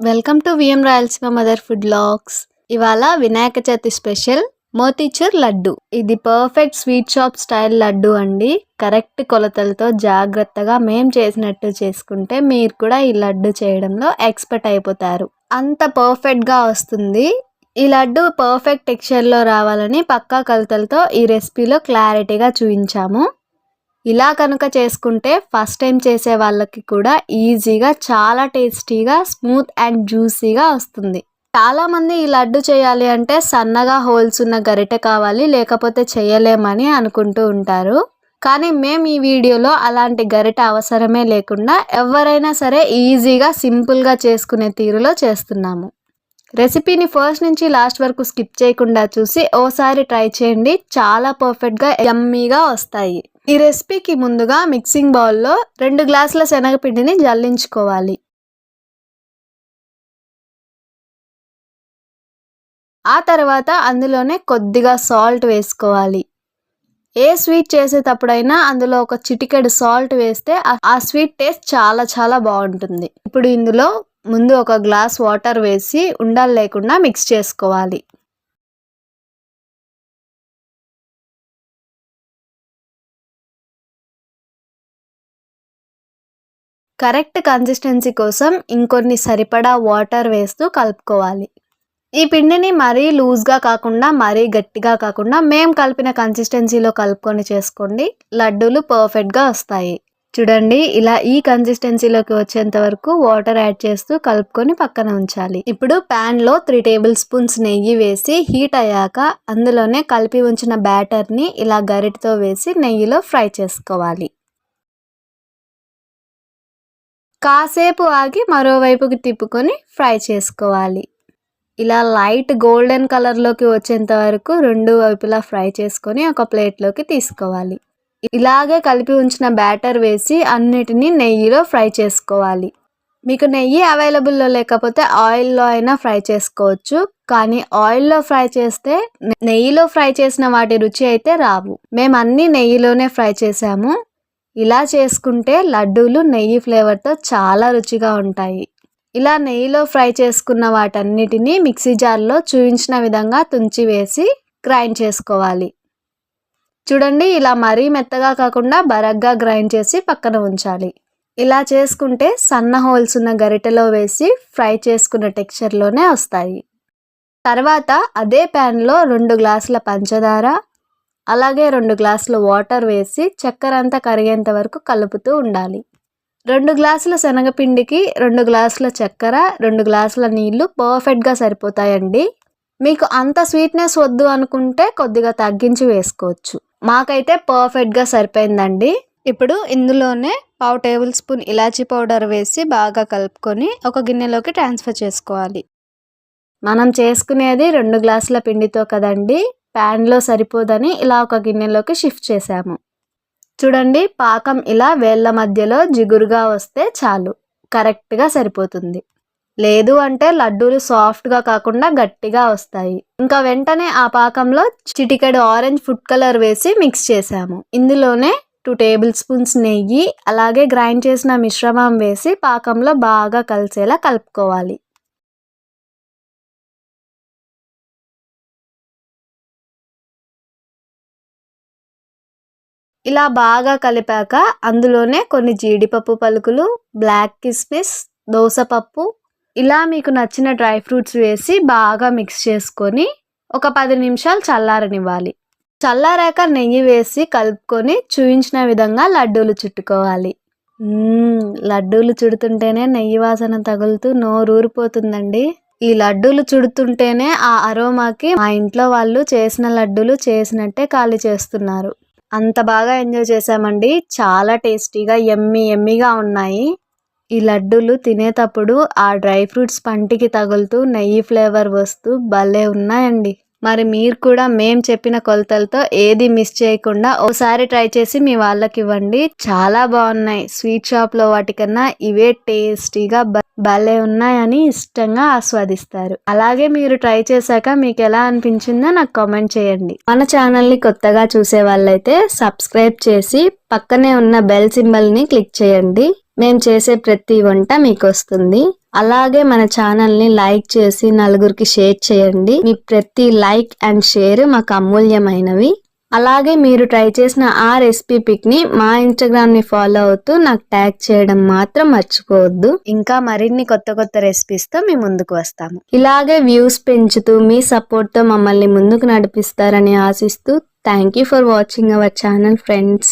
Welcome to VM Rayalaseema mother food logs ఇవాళ Vinayaka Chavithi special motichoor laddu. ఇది perfect sweet shop style laddu అండి. Correct కొలతలతో జాగ్రత్తగా మేం చేసినట్టు చేసుకుంటే మీరు కూడా ఈ లడ్డు చేయడంలో ఎక్స్పర్ట్ అయిపోతారు. అంత పర్ఫెక్ట్గా వస్తుంది. ఈ లడ్డు పర్ఫెక్ట్ టెక్స్చర్లో రావాలని పక్కా కొలతలతో ఈ రెసిపీలో క్లారిటీగా చూపించాము. ఇలా కనుక చేసుకుంటే ఫస్ట్ టైం చేసే వాళ్ళకి కూడా ఈజీగా చాలా టేస్టీగా స్మూత్ అండ్ జ్యూసీగా వస్తుంది. చాలామంది ఈ లడ్డు చేయాలి అంటే సన్నగా హోల్స్ ఉన్న గరిటె కావాలి లేకపోతే చేయలేమని అనుకుంటూ ఉంటారు. కానీ మేము ఈ వీడియోలో అలాంటి గరిట అవసరమే లేకుండా ఎవరైనా సరే ఈజీగా సింపుల్గా చేసుకునే తీరులో చేస్తున్నాము. రెసిపీని ఫస్ట్ నుంచి లాస్ట్ వరకు స్కిప్ చేయకుండా చూసి ఓసారి ట్రై చేయండి. చాలా పర్ఫెక్ట్గా ఎమ్మీగా వస్తాయి. ఈ రెసిపీకి ముందుగా మిక్సింగ్ బౌల్లో రెండు గ్లాసుల శనగపిండిని జల్లించుకోవాలి. ఆ తర్వాత అందులోనే కొద్దిగా సాల్ట్ వేసుకోవాలి. ఏ స్వీట్ చేసేటప్పుడైనా అందులో ఒక చిటికెడు సాల్ట్ వేస్తే ఆ స్వీట్ టేస్ట్ చాలా చాలా బాగుంటుంది. ఇప్పుడు ఇందులో ముందు ఒక గ్లాస్ వాటర్ వేసి ఉండాలి లేకుండా మిక్స్ చేసుకోవాలి. కరెక్ట్ కన్సిస్టెన్సీ కోసం ఇంకొన్ని సరిపడా వాటర్ వేస్తూ కలుపుకోవాలి. ఈ పిండిని మరీ లూజ్గా కాకుండా మరీ గట్టిగా కాకుండా మేము కలిపిన కన్సిస్టెన్సీలో కలుపుకొని చేసుకోండి. లడ్డూలు పర్ఫెక్ట్గా వస్తాయి. చూడండి ఇలా ఈ కన్సిస్టెన్సీలోకి వచ్చేంత వరకు వాటర్ యాడ్ చేస్తూ కలుపుకొని పక్కన ఉంచాలి. ఇప్పుడు ప్యాన్లో త్రీ టేబుల్ స్పూన్స్ నెయ్యి వేసి హీట్ అయ్యాక అందులోనే కలిపి ఉంచిన బ్యాటర్ని ఇలా గరిటతో వేసి నెయ్యిలో ఫ్రై చేసుకోవాలి. కాసేపు ఆగి మరోవైపుకి తిప్పుకొని ఫ్రై చేసుకోవాలి. ఇలా లైట్ గోల్డెన్ కలర్లోకి వచ్చేంత వరకు రెండు వైపులా ఫ్రై చేసుకొని ఒక ప్లేట్లోకి తీసుకోవాలి. ఇలాగే కలిపి ఉంచిన బ్యాటర్ వేసి అన్నిటినీ నెయ్యిలో ఫ్రై చేసుకోవాలి. మీకు నెయ్యి అవైలబుల్లో లేకపోతే ఆయిల్లో అయినా ఫ్రై చేసుకోవచ్చు కానీ ఆయిల్లో ఫ్రై చేస్తే నెయ్యిలో ఫ్రై చేసిన వాటి రుచి అయితే రావు. మేము అన్ని నెయ్యిలోనే ఫ్రై చేసాము ఇలా చేసుకుంటే లడ్డూలు నెయ్యి ఫ్లేవర్తో చాలా రుచిగా ఉంటాయి. ఇలా నెయ్యిలో ఫ్రై చేసుకున్న వాటన్నిటిని మిక్సీ జార్లో చూపించిన విధంగా తుంచి వేసి గ్రైండ్ చేసుకోవాలి. చూడండి ఇలా మరీ మెత్తగా కాకుండా బరగ్గా గ్రైండ్ చేసి పక్కన ఉంచాలి. ఇలా చేసుకుంటే సన్న హోల్స్ ఉన్న గరిటెలో వేసి ఫ్రై చేసుకున్న టెక్స్చర్లోనే వస్తాయి. తర్వాత అదే ప్యాన్లో రెండు గ్లాసుల పంచదార అలాగే రెండు గ్లాసులు వాటర్ వేసి చక్కెర అంతా కరిగేంత వరకు కలుపుతూ ఉండాలి. రెండు గ్లాసుల శనగపిండికి రెండు గ్లాసుల చక్కెర రెండు గ్లాసుల నీళ్ళు పర్ఫెక్ట్గా సరిపోతాయండి. మీకు అంత స్వీట్నెస్ వద్దు అనుకుంటే కొద్దిగా తగ్గించి వేసుకోవచ్చు. మాకైతే పర్ఫెక్ట్గా సరిపోయిందండి. ఇప్పుడు ఇందులోనే పావు టేబుల్ స్పూన్ ఇలాచీ పౌడర్ వేసి బాగా కలుపుకొని ఒక గిన్నెలోకి ట్రాన్స్ఫర్ చేసుకోవాలి. మనం చేసుకునేది రెండు గ్లాసుల పిండితో కదండి. ప్యాన్లో సరిపోదని ఇలా ఒక గిన్నెలోకి షిఫ్ట్ చేసాము చూడండి పాకం ఇలా వేళ్ళ మధ్యలో జిగురుగా వస్తే చాలు కరెక్ట్గా సరిపోతుంది. లేదు అంటే లడ్డూలు సాఫ్ట్గా కాకుండా గట్టిగా వస్తాయి. ఇంకా వెంటనే ఆ పాకంలో చిటికెడు ఆరెంజ్ ఫుడ్ కలర్ వేసి మిక్స్ చేసాము ఇందులోనే టూ టేబుల్ స్పూన్స్ నెయ్యి అలాగే గ్రైండ్ చేసిన మిశ్రమం వేసి పాకంలో బాగా కలిసేలా కలుపుకోవాలి. ఇలా బాగా కలిపాక అందులోనే కొన్ని జీడిపప్పు పలుకులు బ్లాక్ కిస్మిస్ దోసపప్పు. ఇలా మీకు నచ్చిన డ్రై ఫ్రూట్స్ వేసి బాగా మిక్స్ చేసుకొని ఒక పది నిమిషాలు చల్లారనివ్వాలి. చల్లారాక నెయ్యి వేసి కలుపుకొని చూయించిన విధంగా లడ్డూలు చుట్టుకోవాలి. లడ్డూలు చుడుతుంటేనే నెయ్యి వాసన తగులుతూ నోరూరిపోతుందండి ఈ లడ్డూలు చుడుతుంటేనే ఆ అరోమాకి మా ఇంట్లో వాళ్ళు చేసిన లడ్డూలు చేసినట్టే ఖాళీ చేస్తున్నారు. అంత బాగా ఎంజాయ్ చేసామండి చాలా టేస్టీగా ఎమ్మి ఎమ్మిగా ఉన్నాయి. ఈ లడ్డూలు తినేటప్పుడు ఆ డ్రై ఫ్రూట్స్ పంటికి తగులుతూ నెయ్యి ఫ్లేవర్ వస్తూ భలే ఉన్నాయండి. మరి మీరు కూడా మేము చెప్పిన కొలతలతో ఏది మిస్ చేయకుండా ఒకసారి ట్రై చేసి మీ వాళ్ళకి ఇవ్వండి చాలా బాగున్నాయి. స్వీట్ షాప్లో వాటికన్నా ఇవే టేస్టీగా భలే ఉన్నాయని ఇష్టంగా ఆస్వాదిస్తారు. అలాగే మీరు ట్రై చేశాక మీకు ఎలా అనిపించిందో నాకు కామెంట్ చేయండి. మన ఛానల్ని కొత్తగా చూసే వాళ్ళైతే సబ్స్క్రైబ్ చేసి పక్కనే ఉన్న బెల్ సింబల్ని క్లిక్ చేయండి. మేము చేసే ప్రతి వంట మీకు వస్తుంది అలాగే మన ఛానల్ని లైక్ చేసి నలుగురికి షేర్ చేయండి. మీ ప్రతి లైక్ అండ్ షేర్ మాకు అమూల్యమైనవి. అలాగే మీరు ట్రై చేసిన ఆ రెసిపీ పిక్ని మా ఇన్స్టాగ్రామ్ని ఫాలో అవుతూ నాకు ట్యాగ్ చేయడం మాత్రం మర్చిపోవద్దు. ఇంకా మరిన్ని కొత్త కొత్త రెసిపీస్తో మీ ముందుకు వస్తాము. ఇలాగే వ్యూస్ పెంచుతూ మీ సపోర్ట్తో మమ్మల్ని ముందుకు నడిపిస్తారని ఆశిస్తూ thank you for watching our channel friends